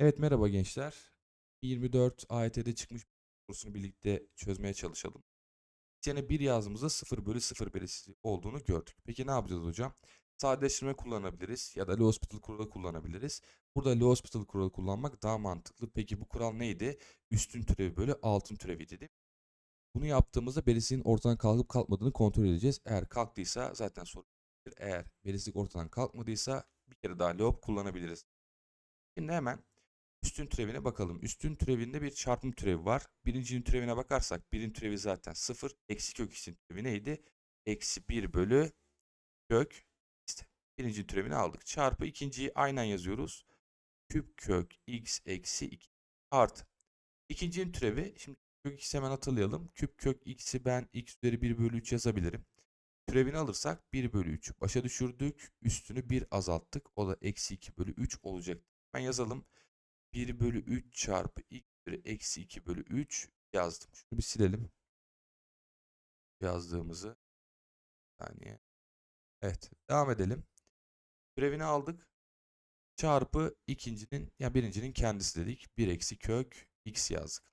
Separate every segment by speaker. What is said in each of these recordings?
Speaker 1: Evet merhaba gençler. 24 AYT'de çıkmış sorusunu birlikte çözmeye çalışalım. Sene bir yazımızda 0 bölü 0 belirsiz olduğunu gördük. Peki ne yapacağız hocam? Sadeleştirme kullanabiliriz ya da L'Hospital kuralı kullanabiliriz. Burada L'Hospital kuralı kullanmak daha mantıklı. Peki bu kural neydi? Üstün türevi bölü altın türeviydi değil mi? Bunu yaptığımızda belirsizliğin ortadan kalkıp kalkmadığını kontrol edeceğiz. Eğer kalktıysa zaten sorun yok. Eğer belirsizlik ortadan kalkmadıysa bir kere daha L'Hop kullanabiliriz. Şimdi hemen Üstün türevine bakalım. Üstün türevinde bir çarpım türevi var. Birincinin türevine bakarsak birin türevi zaten 0. Eksi kök x'in türevi neydi? Eksi 1 bölü kök işte birinci türevini aldık. Çarpı ikinciyi aynen yazıyoruz. Küp kök x eksi 2 artı. İkincinin türevi şimdi kök x'i hemen hatırlayalım. Küp kök x'i ben x üzeri 1 bölü 3 yazabilirim. Türevini alırsak 1 bölü 3 başa düşürdük. Üstünü 1 azalttık. O da eksi 2 bölü 3 olacak. Ben yazalım. 1 bölü 3 çarpı x üzeri eksi 2 bölü 3 yazdım. Şunu bir silelim. Yazdığımızı. Bir saniye. Evet. Devam edelim. Türevini aldık. Çarpı ikincinin ya yani birincinin kendisi dedik. 1 eksi kök x yazdık.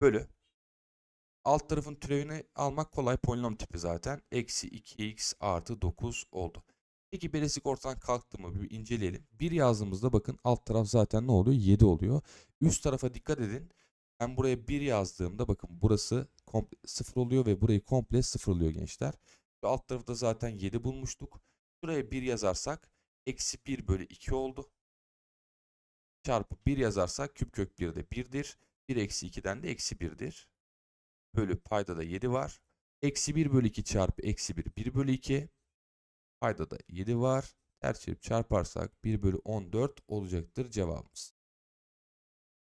Speaker 1: Bölü. Alt tarafın türevini almak kolay polinom tipi zaten. Eksi 2x artı 9 oldu. Peki belirsizlik ortadan kalktı mı bir inceleyelim. Bir yazdığımızda bakın alt taraf zaten ne oluyor? 7 oluyor. Üst tarafa dikkat edin. Ben buraya 1 yazdığımda bakın burası komple 0 oluyor ve burayı komple 0 oluyor gençler. Ve alt tarafta zaten 7 bulmuştuk. Buraya 1 yazarsak eksi 1 bölü 2 oldu. Çarpı 1 yazarsak küp kök 1 de 1'dir. 1 eksi 2'den de eksi 1'dir. Bölü payda da 7 var. Eksi 1 bölü 2 çarpı eksi 1 1 bölü 2. Payda da 7 var. Ters çarparsak 1 bölü 14 olacaktır cevabımız.